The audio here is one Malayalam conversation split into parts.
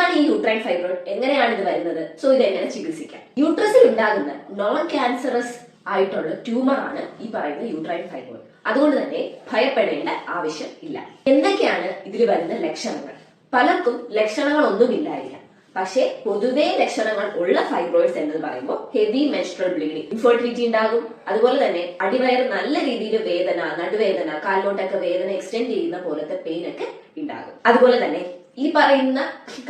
എന്താണ് ഈ യൂട്രൈൻ ഫൈബ്രോയിഡ് എങ്ങനെയാണ് ഇത് വരുന്നത്? സോ ഇത് എങ്ങനെ ചികിത്സിക്കാം? യൂട്രസിൽ ഉണ്ടാകുന്ന നോൺ ക്യാൻസറസ് ആയിട്ടുള്ള ട്യൂമർ ആണ് ഈ പറയുന്ന യൂട്രൈൻ ഫൈബ്രോയിഡ് അതുകൊണ്ട് തന്നെ ഭയപ്പെടേണ്ട ആവശ്യം ഇല്ല. എന്തൊക്കെയാണ് ഇതിൽ വരുന്ന ലക്ഷണങ്ങൾ? പലർക്കും ലക്ഷണങ്ങളൊന്നുമില്ലായിരിക്കാം പക്ഷേ പൊതുവേ ലക്ഷണങ്ങൾ ഉള്ള ഫൈബ്രോയിഡ്സ് എന്ന് പറയുമ്പോൾ ഹെവി മെൻസ്ട്രൽ ബ്ലീഡിംഗ് ഇൻഫെർട്ടിലിറ്റി ഉണ്ടാകും. അതുപോലെ തന്നെ അടിവയർ നല്ല രീതിയിൽ വേദന നടുവേദന കാലിലോട്ടൊക്കെ വേദന എക്സ്റ്റെൻഡ് ചെയ്യുന്ന പോലത്തെ പെയിൻ ഒക്കെ ഉണ്ടാകും. അതുപോലെ തന്നെ ഈ പറയുന്ന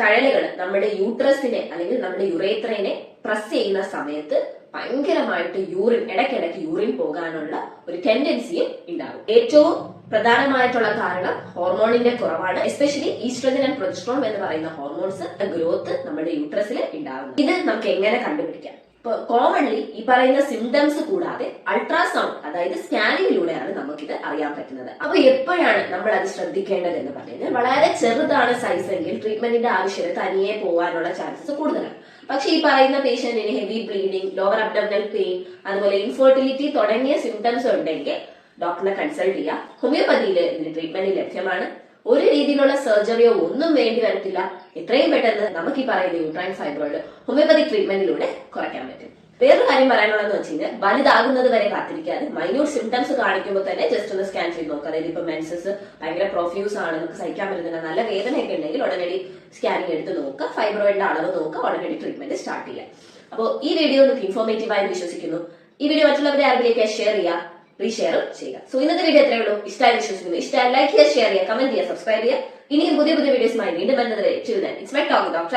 കഴലുകൾ നമ്മുടെ യൂട്രസിനെ അല്ലെങ്കിൽ നമ്മുടെ യുറേത്രനെ പ്രസ് ചെയ്യുന്ന സമയത്ത് ഭയങ്കരമായിട്ട് യൂറിൻ ഇടയ്ക്കിടയ്ക്ക് യൂറിൻ പോകാനുള്ള ഒരു ടെൻഡൻസിയും ഉണ്ടാകും. ഏറ്റവും പ്രധാനമായിട്ടുള്ള കാരണം ഹോർമോണിന്റെ കുറവാണ്. എസ്പെഷ്യലി ഈസ്ട്രജൻ ആൻഡ് പ്രൊജസ്ട്രോൺ എന്ന് പറയുന്ന ഹോർമോൺസ് ഗ്രോത്ത് നമ്മുടെ യൂട്രസിൽ ഉണ്ടാകും ഇത് നമുക്ക് എങ്ങനെ കണ്ടുപിടിക്കാം? കോമൺലി ഈ പറയുന്ന സിംറ്റംസ് കൂടാതെ അൾട്രാസൗണ്ട് അതായത് സ്കാനിങ്ങിലൂടെയാണ് നമുക്കിത് അറിയാൻ പറ്റുന്നത്. അപ്പൊ എപ്പോഴാണ് നമ്മൾ അത് ശ്രദ്ധിക്കേണ്ടത് എന്ന് പറയുന്നത് വളരെ ചെറുതാണ് സൈസ് എങ്കിൽ ട്രീറ്റ്മെന്റിന്റെ ആവശ്യകത തനിയെ പോകാനുള്ള ചാൻസസ് കൂടുതലാണ്. പക്ഷേ ഈ പറയുന്ന പേഷ്യന്റിന് heavy bleeding lower abdominal pain അതുപോലെ ഇൻഫെർട്ടിലിറ്റി തുടങ്ങിയ സിംറ്റംസ് ഉണ്ടെങ്കിൽ ഡോക്ടറിനെ കൺസൾട്ട് ചെയ്യുക ഹോമിയോപ്പതിയിൽ ഇതിന് ട്രീറ്റ്മെന്റ് ലഭ്യമാണ്. ഒരു രീതിയിലുള്ള സർജറിയോ ഒന്നും വേണ്ടി വരത്തില്ല. എത്രയും പെട്ടെന്ന് നമുക്ക് ഈ പറയുന്ന യൂട്രൈൻ ഫൈബ്രോയിഡ് ഹോമിയോപ്പതി ട്രീറ്റ്മെന്റിലൂടെ കുറയ്ക്കാൻ പറ്റും. വേറൊരു കാര്യം പറയാനുള്ളതെന്ന് വെച്ച് കഴിഞ്ഞാൽ വലുതാകുന്നത് വരെ കാത്തിരിക്കാതെ മൈന്യൂട്ട് സിംറ്റംസ് കാണിക്കുമ്പോൾ തന്നെ ജസ്റ്റ് ഒന്ന് സ്കാൻ ചെയ്ത് നോക്കുക അതായത് ഇപ്പൊ മെൻസസ് ഭയങ്കര പ്രൊഫ്യൂസ് ആണ് നമുക്ക് സഹിക്കാൻ പറ്റുന്നില്ല നല്ല വേദനയൊക്കെ ഉണ്ടെങ്കിൽ ഉടനടി സ്കാനിങ് എടുത്ത് നോക്കുക ഫൈബ്രോയിഡിന്റെ അളവ് നോക്കുക ഉടനടി ട്രീറ്റ്മെന്റ് സ്റ്റാർട്ട് ചെയ്യുക. അപ്പോൾ ഈ വീഡിയോ നിങ്ങൾക്ക് ഇൻഫോർമേറ്റീവ് ആയി വിശ്വസിക്കുന്നു. ഈ വീഡിയോ മറ്റുള്ളവരെ ആരെങ്കിലേക്ക് ഷെയർ ചെയ്യുക. റീഷെയറും ചെയ്യുക. സോ ഇന്നത്തെ വീഡിയോ എത്രയേ ഉള്ളൂ. ഇഷ്ടമായി വിശ്വസിക്കുന്നു ഇഷ്ടമായി ലൈക്ക് ചെയ്യുക ഷെയർ ചെയ്യുക കമന്റ് ചെയ്യുക സബ്സ്ക്രൈബ് ചെയ്യുക. ഇനിയും പുതിയ പുതിയ വീഡിയോസുമായി വീണ്ടും വരുന്നത് വരെ it's my talk doctor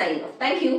sign off thank you